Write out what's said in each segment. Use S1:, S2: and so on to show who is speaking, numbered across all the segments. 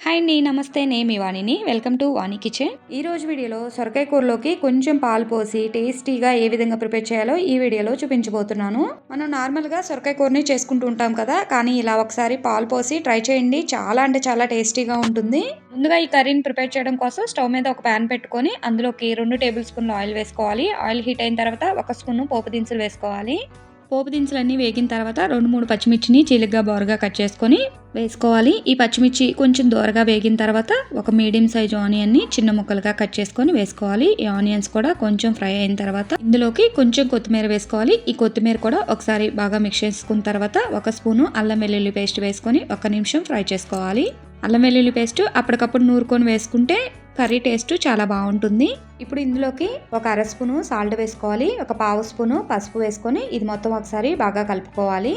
S1: Hi అండి నమస్తే నేను వాణిని వెల్కమ్ టు వాణి కిచెన్ ఈ రోజు వీడియోలో సొరకాయ కూరలోకి కొంచెం పాలు పోసి టేస్టీగా ఏ విధంగా ప్రిపేర్ చేయాలో ఈ వీడియోలో చూపించబోతున్నాను. మనం నార్మల్గా సొరకాయ కూరని చేసుకుంటూ ఉంటాం కదా కానీ ఇలా ఒకసారి పాలు పోసి ట్రై చేయండి. చాలా అంటే చాలా టేస్టీగా ఉంటుంది. ముందుగా ఈ కర్రీని ప్రిపేర్ చేయడం కోసం స్టవ్ మీద ఒక ప్యాన్ పెట్టుకొని అందులోకి రెండు టేబుల్ స్పూన్లు ఆయిల్ వేసుకోవాలి. ఆయిల్ హీట్ అయిన తర్వాత ఒక స్పూన్ పోపు దినుసులు వేసుకోవాలి. పోపు దినుసులన్నీ వేగిన తర్వాత రెండు మూడు పచ్చిమిర్చిని చీలిగ్గా బోరగా కట్ చేసుకొని వేసుకోవాలి. ఈ పచ్చిమిర్చి కొంచెం దూరగా వేగిన తర్వాత ఒక మీడియం సైజ్ ఆనియన్ని చిన్న ముక్కలుగా కట్ చేసుకొని వేసుకోవాలి. ఈ ఆనియన్స్ కూడా కొంచెం ఫ్రై అయిన తర్వాత ఇందులోకి కొంచెం కొత్తిమీర వేసుకోవాలి. ఈ కొత్తిమీర కూడా ఒకసారి బాగా మిక్స్ చేసుకున్న తర్వాత ఒక స్పూను అల్లం వెల్లుల్లి పేస్ట్ వేసుకొని ఒక నిమిషం ఫ్రై చేసుకోవాలి. అల్లం వెల్లుల్లి పేస్ట్ అప్పటికప్పుడు నూరుకొని వేసుకుంటే కర్రీ టేస్ట్ చాలా బాగుంటుంది. ఇప్పుడు ఇందులోకి ఒక అర స్పూను సాల్ట్ వేసుకోవాలి. ఒక పావు స్పూను పసుపు వేసుకొని ఇది మొత్తం ఒకసారి బాగా కలుపుకోవాలి.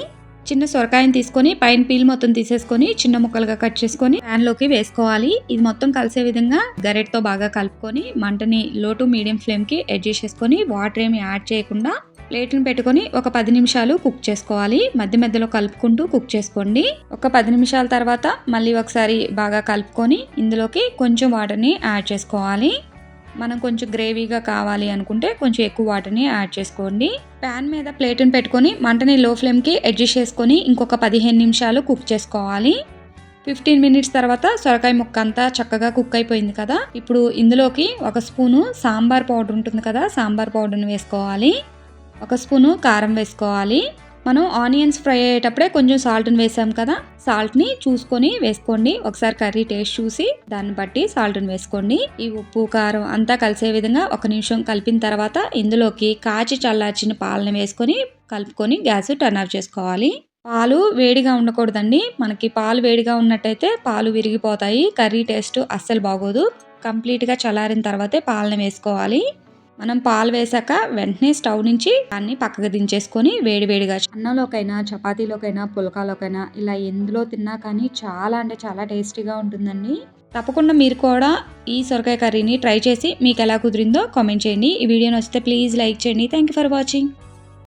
S1: చిన్న సొరకాయని తీసుకొని పైన పీల్ మొత్తం తీసేసుకొని చిన్న ముక్కలుగా కట్ చేసుకొని ప్యాన్లోకి వేసుకోవాలి. ఇది మొత్తం కలిసే విధంగా గరెట్తో బాగా కలుపుకొని మంటని లో టు మీడియం ఫ్లేమ్కి అడ్జస్ట్ చేసుకొని వాటర్ ఏమి యాడ్ చేయకుండా ప్లేట్ని పెట్టుకొని ఒక పది నిమిషాలు కుక్ చేసుకోవాలి. మధ్య మధ్యలో కలుపుకుంటూ కుక్ చేసుకోండి. ఒక పది నిమిషాల తర్వాత మళ్ళీ ఒకసారి బాగా కలుపుకొని ఇందులోకి కొంచెం వాటర్ని యాడ్ చేసుకోవాలి. మనం కొంచెం గ్రేవీగా కావాలి అనుకుంటే కొంచెం ఎక్కువ వాటర్ని యాడ్ చేసుకోండి. ప్యాన్ మీద ప్లేట్ని పెట్టుకొని మంటని లో ఫ్లేమ్కి అడ్జస్ట్ చేసుకొని ఇంకొక పదిహేను నిమిషాలు కుక్ చేసుకోవాలి. ఫిఫ్టీన్ మినిట్స్ తర్వాత సొరకాయ ముక్క అంతా చక్కగా కుక్ అయిపోయింది కదా. ఇప్పుడు ఇందులోకి ఒక స్పూను సాంబార్ పౌడర్ ఉంటుంది కదా సాంబార్ పౌడర్ని వేసుకోవాలి. ఒక స్పూను కారం వేసుకోవాలి. మనం ఆనియన్స్ ఫ్రై అయ్యేటప్పుడే కొంచెం సాల్ట్ని వేసాం కదా సాల్ట్ని చూసుకొని వేసుకోండి. ఒకసారి కర్రీ టేస్ట్ చూసి దాన్ని బట్టి సాల్ట్ని వేసుకోండి. ఈ ఉప్పు కారం అంతా కలిసే విధంగా ఒక నిమిషం కలిపిన తర్వాత ఇందులోకి కాచి చల్లార్చిన పాలని వేసుకొని కలుపుకొని గ్యాస్ టర్న్ ఆఫ్ చేసుకోవాలి. పాలు వేడిగా ఉండకూడదండి. మనకి పాలు వేడిగా ఉన్నట్టయితే పాలు విరిగిపోతాయి. కర్రీ టేస్ట్ అస్సలు బాగోదు. కంప్లీట్గా చల్లారిన తర్వాతే పాలను వేసుకోవాలి. మనం పాలు వేసాక వెంటనే స్టవ్ నుంచి దాన్ని పక్కకు దించేసుకొని వేడివేడిగా అన్నంలోకైనా చపాతీలోకైనా పులకాలోకైనా ఇలా ఎందులో తిన్నా కానీ చాలా అంటే చాలా టేస్టీగా ఉంటుందండి. తప్పకుండా మీరు కూడా ఈ సొరకాయ కర్రీని ట్రై చేసి మీకు ఎలా కుదిరిందో కామెంట్ చేయండి. ఈ వీడియో నచ్చితే ప్లీజ్ లైక్ చేయండి. Thank you for watching